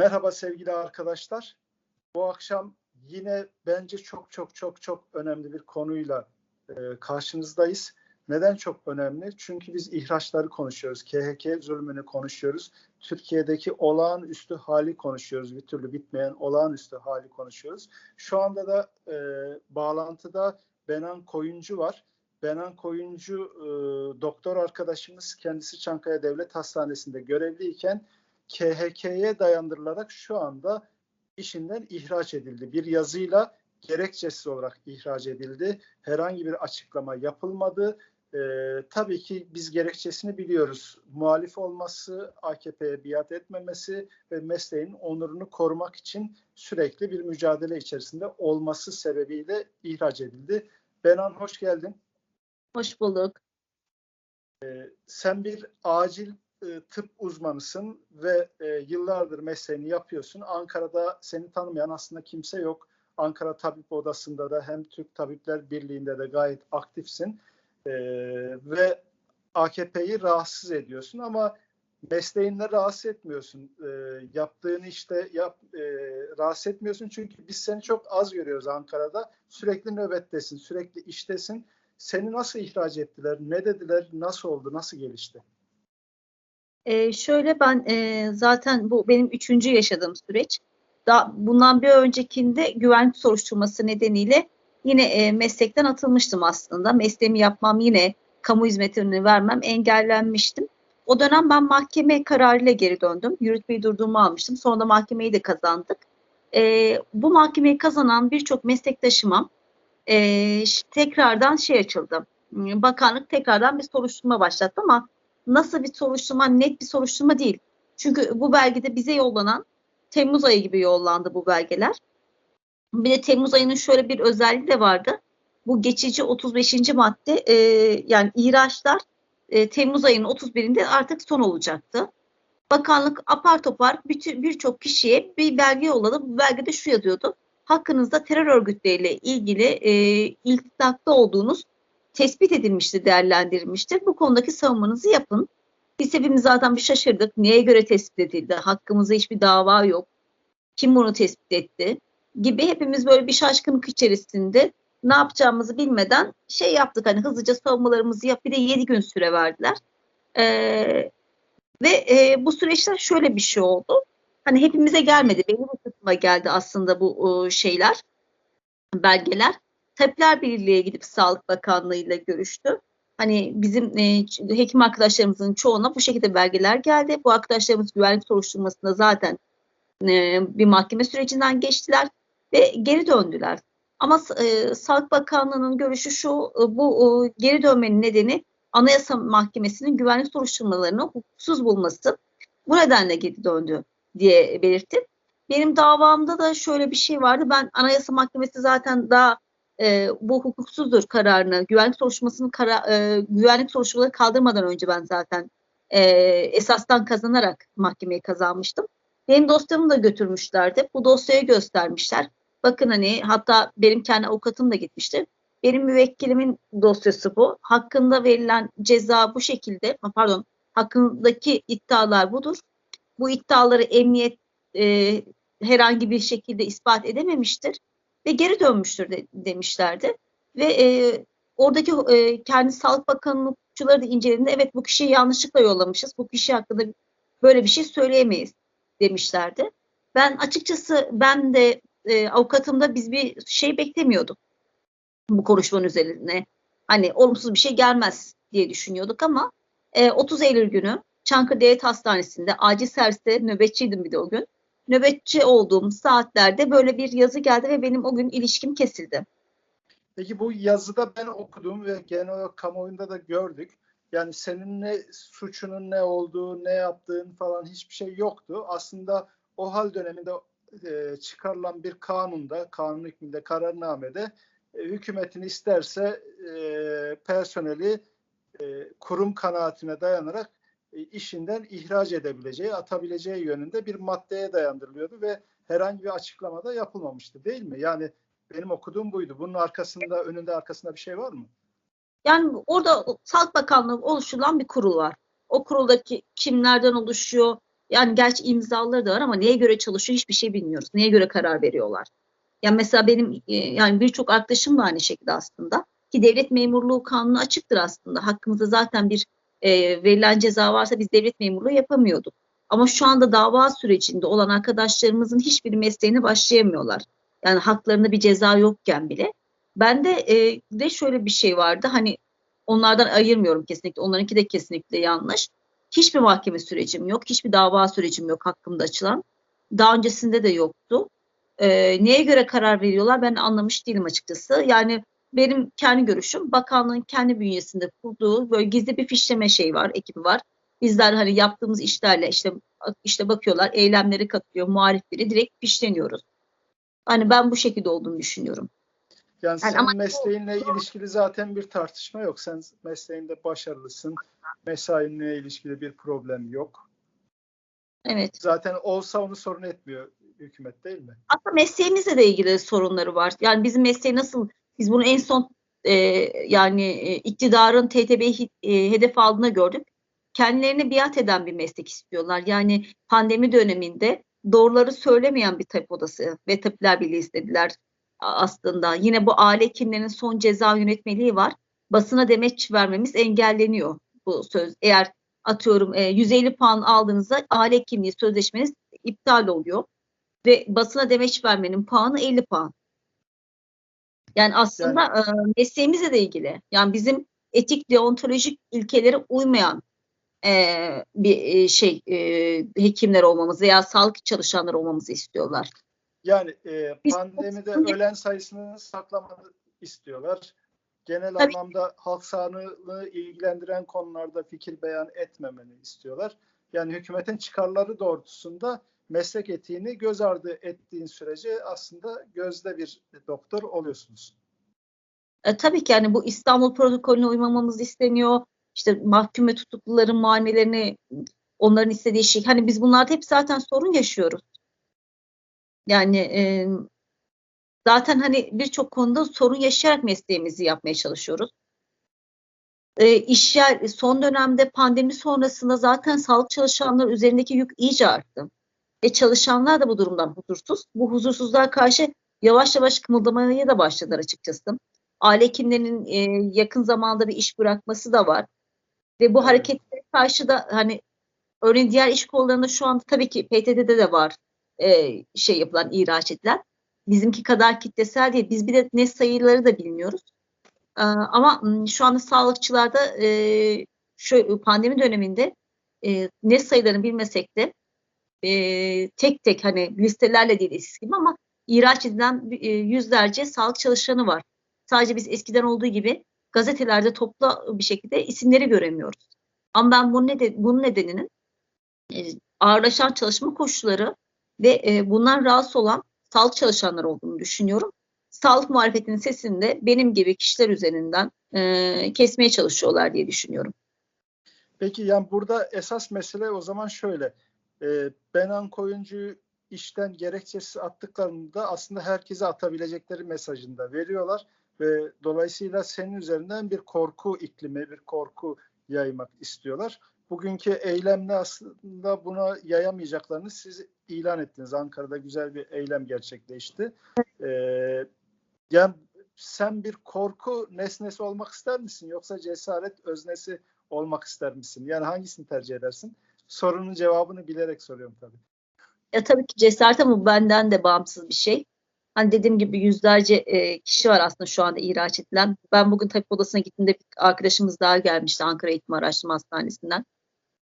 Merhaba sevgili arkadaşlar. Bu akşam yine bence çok çok çok çok önemli bir konuyla e, karşınızdayız. Neden çok önemli? Çünkü biz ihraçları konuşuyoruz. KHK zulmünü konuşuyoruz. Türkiye'deki olağanüstü hali konuşuyoruz. Bir türlü bitmeyen olağanüstü hali konuşuyoruz. Şu anda da e, bağlantıda Benan Koyuncu var. Benan Koyuncu e, doktor arkadaşımız kendisi Çankaya Devlet Hastanesi'nde görevliyken KHK'ye dayandırılarak şu anda işinden ihraç edildi. Bir yazıyla gerekçesiz olarak ihraç edildi. Herhangi bir açıklama yapılmadı. Ee, tabii ki biz gerekçesini biliyoruz. Muhalif olması, AKP'ye biat etmemesi ve mesleğin onurunu korumak için sürekli bir mücadele içerisinde olması sebebiyle ihraç edildi. Benan hoş geldin. Hoş bulduk. Sen bir acil e, tıp uzmanısın ve e, yıllardır mesleğini yapıyorsun. Ankara'da seni tanımayan aslında kimse yok. Ankara Tabip Odası'nda da hem Türk Tabipler Birliği'nde de gayet aktifsin. E, ve AKP'yi rahatsız ediyorsun ama mesleğinle rahatsız etmiyorsun. E, yaptığın işte yap, rahatsız etmiyorsun çünkü biz seni çok az görüyoruz Ankara'da. Sürekli nöbettesin, sürekli iştesin. Seni nasıl ihraç ettiler, ne dediler, nasıl oldu, nasıl gelişti? Ee, şöyle ben e, zaten bu benim üçüncü yaşadığım süreç. Da, bundan bir öncekinde güvenlik soruşturması nedeniyle yine e, meslekten atılmıştım aslında. Mesleğimi yapmam yine kamu hizmetini vermem engellenmiştim. O dönem ben mahkeme kararıyla geri döndüm. Yürütmeyi durduğumu almıştım. Sonra da mahkemeyi de kazandık. E, bu mahkemeyi kazanan birçok meslektaşıma e, tekrardan şey açıldı. Bakanlık tekrardan bir soruşturma başlattı ama nasıl bir soruşturma, net bir soruşturma değil. Çünkü bu belgede bize yollanan Temmuz ayı gibi yollandı bu belgeler. Bir de Temmuz ayının şöyle bir özelliği de vardı. Bu geçici 35. madde e, yani ihraçlar e, Temmuz ayının 31'inde artık son olacaktı. Bakanlık apar topar birçok kişiye bir belge yolladı. Bu belgede şu yazıyordu. Hakkınızda terör örgütleriyle ilgili e, iltifatlı olduğunuz tespit edilmiştir, değerlendirilmiştir. Bu konudaki savunmanızı yapın. Biz hepimiz zaten bir şaşırdık. Neye göre tespit edildi? Hakkımızda hiçbir dava yok. Kim bunu tespit etti? Gibi hepimiz böyle bir şaşkınlık içerisinde ne yapacağımızı bilmeden şey yaptık. Hani hızlıca savunmalarımızı yap. Bir de 7 gün süre verdiler. Ee, ve e, bu süreçler şöyle bir şey oldu. Hani hepimize gelmedi. Benim kısmıma geldi aslında bu e, şeyler, belgeler. Tabipler Birliği'ye gidip Sağlık Bakanlığı ile görüştü. Hani bizim e, hekim arkadaşlarımızın çoğuna bu şekilde belgeler geldi. Bu arkadaşlarımız güvenlik soruşturmasında zaten e, bir mahkeme sürecinden geçtiler ve geri döndüler. Ama e, Sağlık Bakanlığı'nın görüşü şu, e, bu e, geri dönmenin nedeni Anayasa Mahkemesi'nin güvenlik soruşturmalarını hukuksuz bulması. Bu nedenle geri döndü diye belirtti. Benim davamda da şöyle bir şey vardı. Ben Anayasa Mahkemesi zaten daha e, bu hukuksuzdur kararını, güvenlik soruşturmasını kara, e, güvenlik soruşturmaları kaldırmadan önce ben zaten e, esastan kazanarak mahkemeyi kazanmıştım. Benim dosyamı da götürmüşlerdi. Bu dosyayı göstermişler. Bakın hani hatta benim kendi avukatım da gitmişti. Benim müvekkilimin dosyası bu. Hakkında verilen ceza bu şekilde, pardon, hakkındaki iddialar budur. Bu iddiaları emniyet e, herhangi bir şekilde ispat edememiştir ve geri dönmüştür de, demişlerdi. Ve e, oradaki e, kendi Sağlık Bakanlıkçıları da incelediğinde evet bu kişiyi yanlışlıkla yollamışız. Bu kişi hakkında böyle bir şey söyleyemeyiz demişlerdi. Ben açıkçası ben de e, avukatımda biz bir şey beklemiyorduk bu konuşmanın üzerine. Hani olumsuz bir şey gelmez diye düşünüyorduk ama e, 30 Eylül günü Çankırı Devlet Hastanesi'nde acil serviste nöbetçiydim bir de o gün. Nöbetçi olduğum saatlerde böyle bir yazı geldi ve benim o gün ilişkim kesildi. Peki bu yazıda ben okudum ve genel olarak kamuoyunda da gördük. Yani senin ne suçunun ne olduğu, ne yaptığın falan hiçbir şey yoktu. Aslında o hal döneminde e, çıkarılan bir kanunda, kanun hükmünde, kararnamede e, hükümetin isterse e, personeli e, kurum kanaatine dayanarak işinden ihraç edebileceği, atabileceği yönünde bir maddeye dayandırılıyordu ve herhangi bir açıklamada yapılmamıştı değil mi? Yani benim okuduğum buydu. Bunun arkasında, önünde arkasında bir şey var mı? Yani orada Sağlık Bakanlığı oluşturulan bir kurul var. O kuruldaki kimlerden oluşuyor, Yani gerçi imzaları da var ama neye göre çalışıyor hiçbir şey bilmiyoruz. Neye göre karar veriyorlar. Yani mesela benim e, yani birçok arkadaşım da aynı şekilde aslında. Ki devlet memurluğu kanunu açıktır aslında. Hakkımızda zaten bir e, verilen ceza varsa biz devlet memurluğu yapamıyorduk. Ama şu anda dava sürecinde olan arkadaşlarımızın hiçbir mesleğine başlayamıyorlar. Yani haklarında bir ceza yokken bile. Bende e, de şöyle bir şey vardı. Hani onlardan ayırmıyorum kesinlikle. Onlarınki de kesinlikle yanlış. Hiçbir mahkeme sürecim yok. Hiçbir dava sürecim yok hakkımda açılan. Daha öncesinde de yoktu. E, neye göre karar veriyorlar ben anlamış değilim açıkçası. Yani benim kendi görüşüm bakanlığın kendi bünyesinde kurduğu böyle gizli bir fişleme şeyi var, ekibi var. Bizler hani yaptığımız işlerle işte işte bakıyorlar eylemleri katıyor muhalif biri direkt fişleniyoruz. Hani ben bu şekilde olduğunu düşünüyorum. Yani Yani senin ama- mesleğinle ilişkili zaten bir tartışma yok. Sen mesleğinde başarılısın. Mesainle ilişkili bir problem yok. Evet. Zaten olsa onu sorun etmiyor hükümet değil mi? Aslında mesleğimizle de ilgili sorunları var. Yani bizim mesleği nasıl biz bunu en son e, yani e, iktidarın TTB'yi e, hedef aldığını gördük. Kendilerine biat eden bir meslek istiyorlar. Yani pandemi döneminde doğruları söylemeyen bir tabip odası ve tabipler birliği istediler aslında. Yine bu aile hekimlerinin son ceza yönetmeliği var. Basına demeç vermemiz engelleniyor bu söz. Eğer atıyorum e, 150 puan aldığınızda aile hekimliği sözleşmeniz iptal oluyor ve basına demeç vermenin puanı 50 puan. Yani aslında e, mesleğimizle de ilgili. Yani bizim etik deontolojik ilkelere uymayan e, bir e, şey e, hekimler olmamızı veya sağlık çalışanları olmamızı istiyorlar. Yani e, Biz- pandemide ölen sayısını saklamanı istiyorlar. Genel Tabii. anlamda halk sağlığını ilgilendiren konularda fikir beyan etmemeni istiyorlar. Yani hükümetin çıkarları doğrultusunda meslek etiğini göz ardı ettiğin sürece aslında gözde bir doktor oluyorsunuz. E, tabii ki yani bu İstanbul protokolüne uymamamız isteniyor. İşte mahkum ve tutukluların muayenelerini onların istediği şey. Hani biz bunlarda hep zaten sorun yaşıyoruz. Yani e, zaten hani birçok konuda sorun yaşayarak mesleğimizi yapmaya çalışıyoruz. E, iş yer, son dönemde pandemi sonrasında zaten sağlık çalışanları üzerindeki yük iyice arttı. E çalışanlar da bu durumdan huzursuz. Bu huzursuzluğa karşı yavaş yavaş kımıldamaya da başladılar açıkçası. Aile hekimlerinin e, yakın zamanda bir iş bırakması da var. Ve bu Evet. hareketlere karşı da hani örneğin diğer iş kollarında şu anda tabii ki PTT'de de var e, şey yapılan, ihraç edilen. Bizimki kadar kitlesel değil. Biz bir de ne sayıları da bilmiyoruz. E, ama şu anda sağlıkçılarda e, şu pandemi döneminde e, ne sayılarını bilmesek de e, tek tek hani listelerle değil eskisi gibi ama ihraç edilen e, yüzlerce sağlık çalışanı var. Sadece biz eskiden olduğu gibi gazetelerde toplu bir şekilde isimleri göremiyoruz. Ama ben bunun, neden, bunun nedeninin e, ağırlaşan çalışma koşulları ve e, bundan rahatsız olan sağlık çalışanları olduğunu düşünüyorum. Sağlık muhalefetinin sesini de benim gibi kişiler üzerinden e, kesmeye çalışıyorlar diye düşünüyorum. Peki yani burada esas mesele o zaman şöyle. E, Benan Koyuncu'yu işten gerekçesiz attıklarında aslında herkese atabilecekleri mesajını da veriyorlar ve dolayısıyla senin üzerinden bir korku iklimi, bir korku yaymak istiyorlar. Bugünkü eylemle aslında buna yayamayacaklarını siz ilan ettiniz. Ankara'da güzel bir eylem gerçekleşti. E, yani sen bir korku nesnesi olmak ister misin yoksa cesaret öznesi olmak ister misin? Yani hangisini tercih edersin? Sorunun cevabını bilerek soruyorum tabii. Ya tabii ki cesaret ama benden de bağımsız bir şey. Hani dediğim gibi yüzlerce e, kişi var aslında şu anda ihraç edilen. Ben bugün tabip odasına gittiğimde bir arkadaşımız daha gelmişti Ankara Eğitim Araştırma Hastanesi'nden.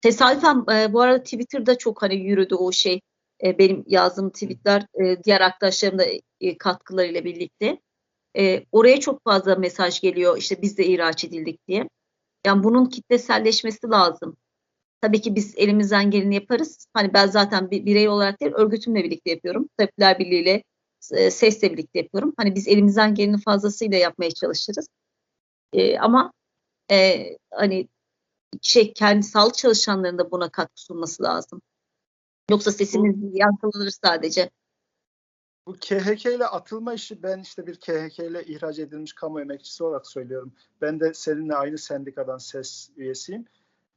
Tesadüfen e, bu arada Twitter'da çok hani yürüdü o şey. E, benim yazdığım tweetler e, diğer arkadaşlarım da e, katkılarıyla birlikte. E, oraya çok fazla mesaj geliyor işte biz de ihraç edildik diye. Yani bunun kitleselleşmesi lazım. Tabii ki biz elimizden geleni yaparız. Hani ben zaten bir birey olarak değil, örgütümle birlikte yapıyorum. Tabipler Birliği'yle, e, SES'le birlikte yapıyorum. Hani biz elimizden geleni fazlasıyla yapmaya çalışırız. E, ama e, hani şey kendi sağlık çalışanlarının da buna katkı sunması lazım. Yoksa sesimiz yankılanır sadece. Bu KHK ile atılma işi ben işte bir KHK ile ihraç edilmiş kamu emekçisi olarak söylüyorum. Ben de seninle aynı sendikadan ses üyesiyim.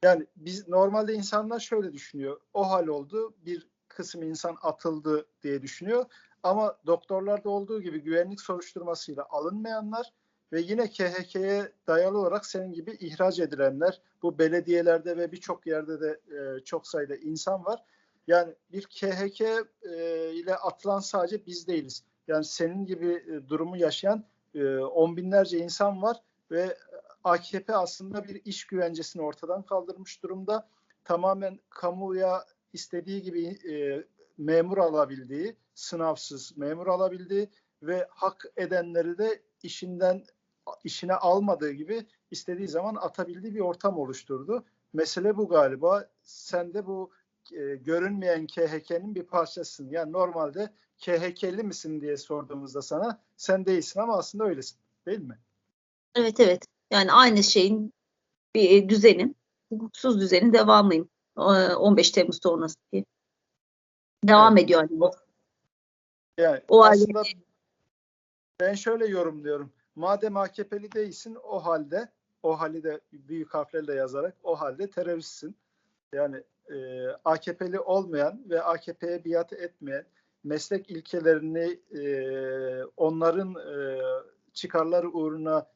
Yani biz normalde insanlar şöyle düşünüyor. O hal oldu. Bir kısım insan atıldı diye düşünüyor. Ama doktorlarda olduğu gibi güvenlik soruşturmasıyla alınmayanlar ve yine KHK'ye dayalı olarak senin gibi ihraç edilenler bu belediyelerde ve birçok yerde de e, çok sayıda insan var. Yani bir KHK e, ile atılan sadece biz değiliz. Yani senin gibi e, durumu yaşayan e, on binlerce insan var ve AKP aslında bir iş güvencesini ortadan kaldırmış durumda. Tamamen kamuya istediği gibi e, memur alabildiği, sınavsız memur alabildiği ve hak edenleri de işinden işine almadığı gibi istediği zaman atabildiği bir ortam oluşturdu. Mesele bu galiba. Sen de bu e, görünmeyen KHK'nin bir parçasısın. Yani normalde KHK'li misin diye sorduğumuzda sana sen değilsin ama aslında öylesin. Değil mi? Evet evet. Yani aynı şeyin bir e, düzenin, hukuksuz düzenin devamıyım. Ee, 15 Temmuz sonrası diye. Devam ediyor. Yani. Yani O aslında ben şöyle yorumluyorum. Madem AKP'li değilsin o halde o hali de büyük harflerle yazarak o halde teröristsin. Yani e, AKP'li olmayan ve AKP'ye biat etmeyen meslek ilkelerini e, onların e, çıkarları uğruna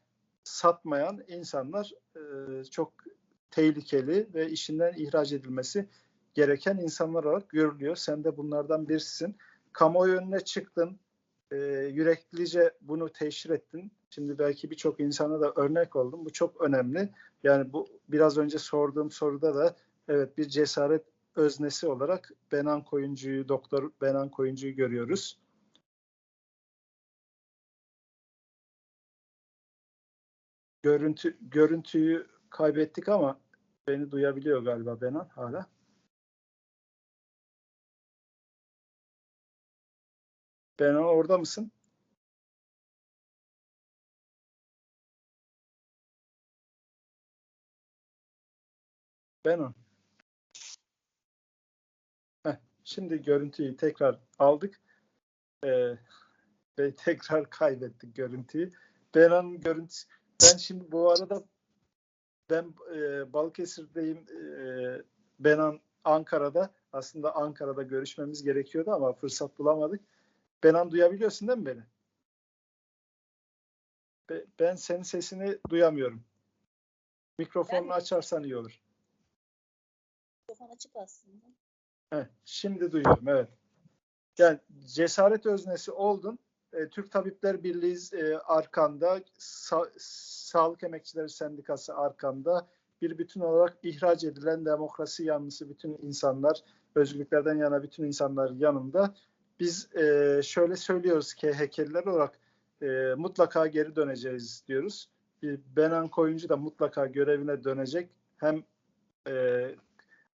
satmayan insanlar e, çok tehlikeli ve işinden ihraç edilmesi gereken insanlar olarak görülüyor. Sen de bunlardan birisin. Kamuoyu önüne çıktın, e, yüreklice bunu teşhir ettin. Şimdi belki birçok insana da örnek oldun. Bu çok önemli. Yani bu biraz önce sorduğum soruda da evet bir cesaret öznesi olarak Benan Koyuncu'yu, Doktor Benan Koyuncu'yu görüyoruz. Görüntü görüntüyü kaybettik ama beni duyabiliyor galiba Benan hala. Benan orada mısın? Benan. Heh, şimdi görüntüyü tekrar aldık. Ee, ve tekrar kaybettik görüntüyü. Benan'ın görüntüsü. Ben şimdi bu arada ben e, Balıkesir'deyim. E, Benan Ankara'da. Aslında Ankara'da görüşmemiz gerekiyordu ama fırsat bulamadık. Benan duyabiliyorsun değil mi beni? Be, ben senin sesini duyamıyorum. Mikrofonunu açarsan iyi olur. Mikrofon açık aslında. Heh, şimdi duyuyorum evet. Yani cesaret öznesi oldun. E, Türk Tabipler Birliği e, arkanda, Sa- Sağlık Emekçileri Sendikası arkanda bir bütün olarak ihraç edilen demokrasi yanlısı bütün insanlar, özgürlüklerden yana bütün insanlar yanında. Biz e, şöyle söylüyoruz ki HK'liler olarak e, mutlaka geri döneceğiz diyoruz. E, Benan Koyuncu da mutlaka görevine dönecek. Hem e,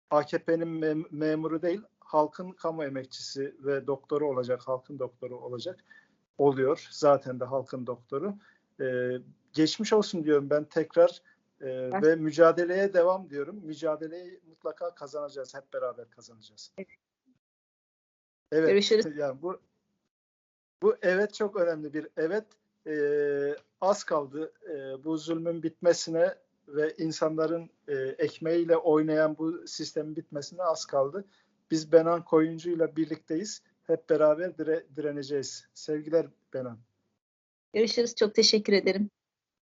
AKP'nin mem- memuru değil, halkın kamu emekçisi ve doktoru olacak, halkın doktoru olacak. Oluyor. Zaten de halkın doktoru. Ee, geçmiş olsun diyorum ben tekrar e, ve mücadeleye devam diyorum. Mücadeleyi mutlaka kazanacağız. Hep beraber kazanacağız. Evet. Evet. Görüşürüz. Yani bu bu evet çok önemli bir evet. Ee, az kaldı e, bu zulmün bitmesine ve insanların e, ekmeğiyle oynayan bu sistemin bitmesine az kaldı. Biz Benan Koyuncu'yla birlikteyiz. Hep beraber dire, direneceğiz. Sevgiler Benan. Görüşürüz. Çok teşekkür ederim.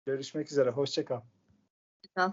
Görüşmek üzere. Hoşçakal. Ol.